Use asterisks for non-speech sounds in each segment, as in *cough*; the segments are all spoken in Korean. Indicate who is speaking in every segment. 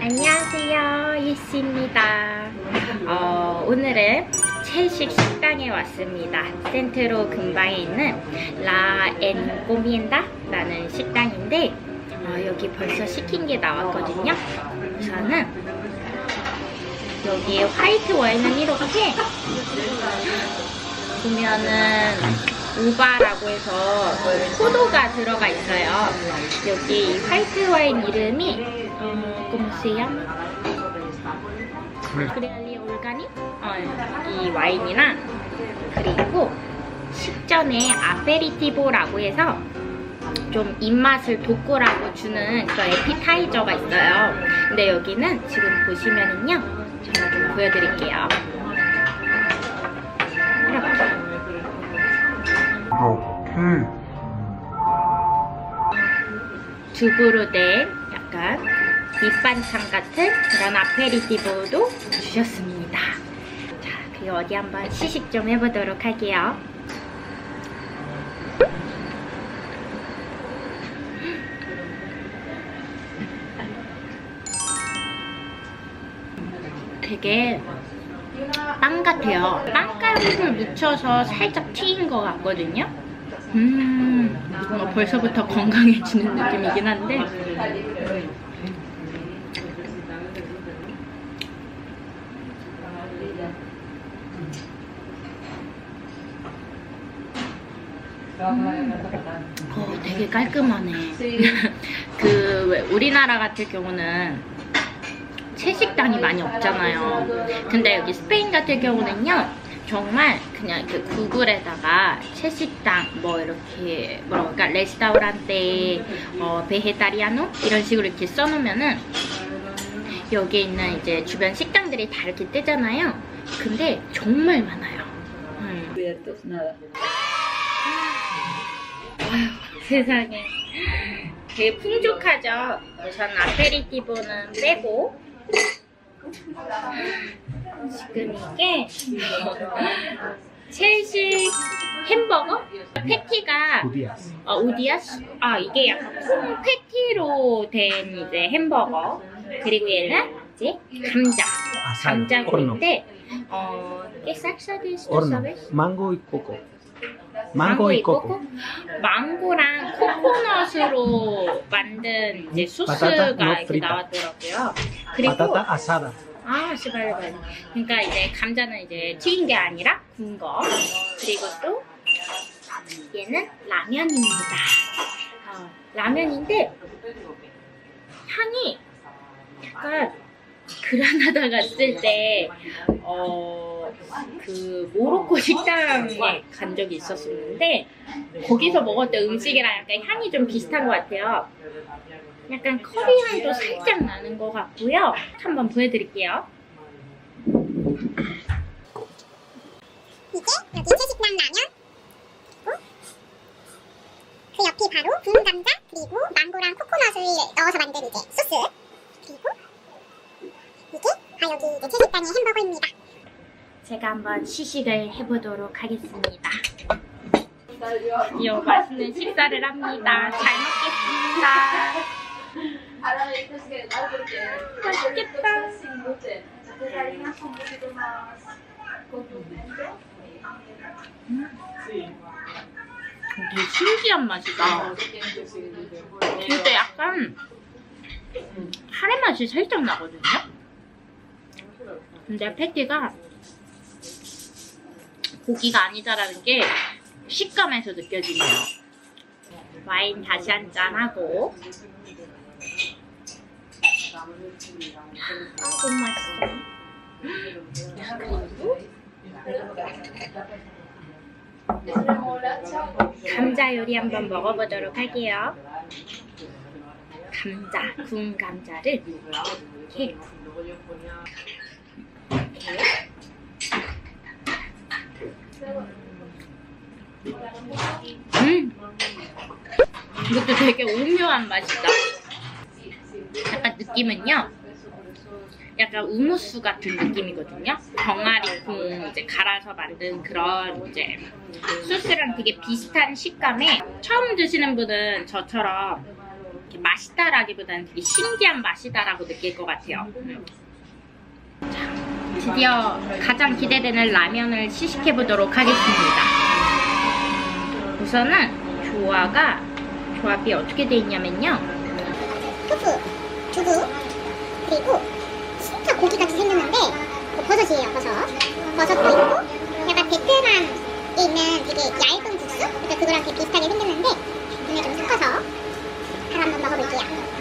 Speaker 1: 안녕하세요, 유씨입니다. 어, 오늘은 채식 식당에 왔습니다. 센트로 근방에 있는 라엔 꼬미엔다라는 식당인데 어, 여기 벌써 시킨 게 나왔거든요. 우선은 여기 화이트 와인은 이렇게 보면은 우바라고 해서 포도가 들어가 있어요. 여기 이 화이트 와인 이름이 어, 꼼수야? 그레알리 올가닉? 어, 이 와인이랑 그리고 식전에 아페리티보라고 해서 좀 입맛을 돋구라고 주는 그 에피타이저가 있어요. 근데 여기는 지금 보시면은요, 제가 좀 보여드릴게요. 이렇게. 두부로 된 약간 밑반찬 같은 그런 아페리티보도 주셨습니다. 자, 그리고 어디 한번 시식 좀 해보도록 할게요. 되게 빵 같아요. 빵가루를 묻혀서 살짝 튀긴 것 같거든요. 음, 뭔가 벌써부터 건강해지는 느낌이긴 한데. 어, 되게 깔끔하네. *laughs* 그, 왜 우리나라 같은 경우는 채식당이 많이 없잖아요. 근데 여기 스페인 같은 경우는요. 정말 그냥 그 구글에다가 채식당 뭐 이렇게 할까 레스타우란테 어 베헤타리아노 이런 식으로 이렇게 써놓으면은 여기에 있는 이제 주변 식당들이 다 이렇게 뜨잖아요. 근데 정말 많아요. 음.
Speaker 2: nada.
Speaker 1: 세상에 되게 풍족하죠. 우선 아페리티보는 빼고 지금 이게 채식 햄버거? 패티가
Speaker 3: 우디아스.
Speaker 1: 어, 우디아스? 아 이게 약간 콩 패티로 된 이제 햄버거. 그리고 얘는 이제 감자. 감자인데 어 이게 싹싹이
Speaker 3: horno
Speaker 1: sabes?
Speaker 3: mango y coco mango y coco
Speaker 1: 망고랑 코코넛으로 만든 이제 소스가
Speaker 3: 바타타
Speaker 1: 이렇게. 나왔더라고요. 그리고
Speaker 3: patata asada
Speaker 1: 아, 시발 발. 그러니까 이제 감자는 이제 튀긴 게 아니라 구운 거. 그리고 또 얘는 라면입니다. 어, 라면인데 향이 약간 그라나다 갔을 때 어, 그 모로코 식당에 간 적이 있었었는데 거기서 먹었던 음식이랑 약간 향이 좀 비슷한 것 같아요. 약간 커리 향도 살짝 나는 것 같고요. 한번 보여드릴게요.
Speaker 4: 이게 여기 채식당 라면 그리고 그 옆이 바로 구운 감자 그리고 망고랑 코코넛을 넣어서 만든 이제 소스 그리고 이게 아 여기 이제 채식당의 햄버거입니다.
Speaker 1: 제가 한번 시식을 해보도록 하겠습니다. 드디어 맛있는 식사를 합니다. 잘 먹겠습니다. 맛있겠다.
Speaker 5: contundentes.
Speaker 1: 되게 신기한 맛이다. 근데 약간 카레 맛이 살짝 나거든요. 근데 패티가 고기가 아니다라는 게 식감에서 느껴지네요. 와인 다시 한 잔 하고. 아 너무 맛있어. 그리고 감자 요리 한번 먹어보도록 할게요. 감자, 구운 감자를 이렇게 음! 이것도 되게 오묘한 맛이다. 약간 느낌은요. 약간 우무스 같은 느낌이거든요. 병아리 콩 이제 갈아서 만든 그런 이제 소스랑 되게 비슷한 식감에 처음 드시는 분은 저처럼 맛있다라기보다는 되게 신기한 맛이다라고 느낄 것 같아요. 음. 자, 드디어 가장 기대되는 라면을 시식해 보도록 하겠습니다. 우선은 조화가 조합이 어떻게 돼 있냐면요.
Speaker 4: 토fu, 두부, 그리고 진짜 고기같이 생겼는데 그 버섯이에요, 버섯. 버섯도 있고 약간 베트남에 있는 되게 얇은 국수? 그러니까 그거랑 되게 비슷하게 생겼는데 오늘 좀 섞어서 하나 한번 먹어볼게요.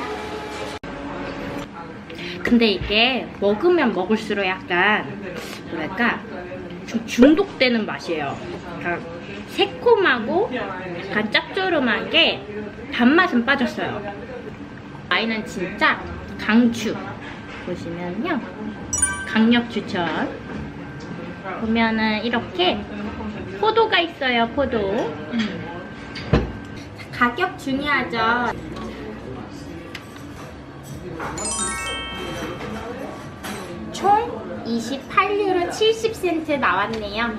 Speaker 1: 근데 이게 먹으면 먹을수록 약간 뭐랄까 좀 중독되는 맛이에요. 약간 새콤하고 약간 짭조름한 게 단맛은 빠졌어요. 아이는 진짜 강추. 보시면요. 강력 추천. 보면은 이렇게 포도가 있어요, 포도. 음. 가격 중요하죠. 총 28유로 70센트 나왔네요.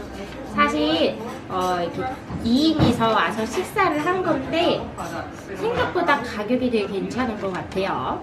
Speaker 1: 사실 어, 이렇게 2인이서 와서 식사를 한 건데 생각보다 가격이 되게 괜찮은 것 같아요.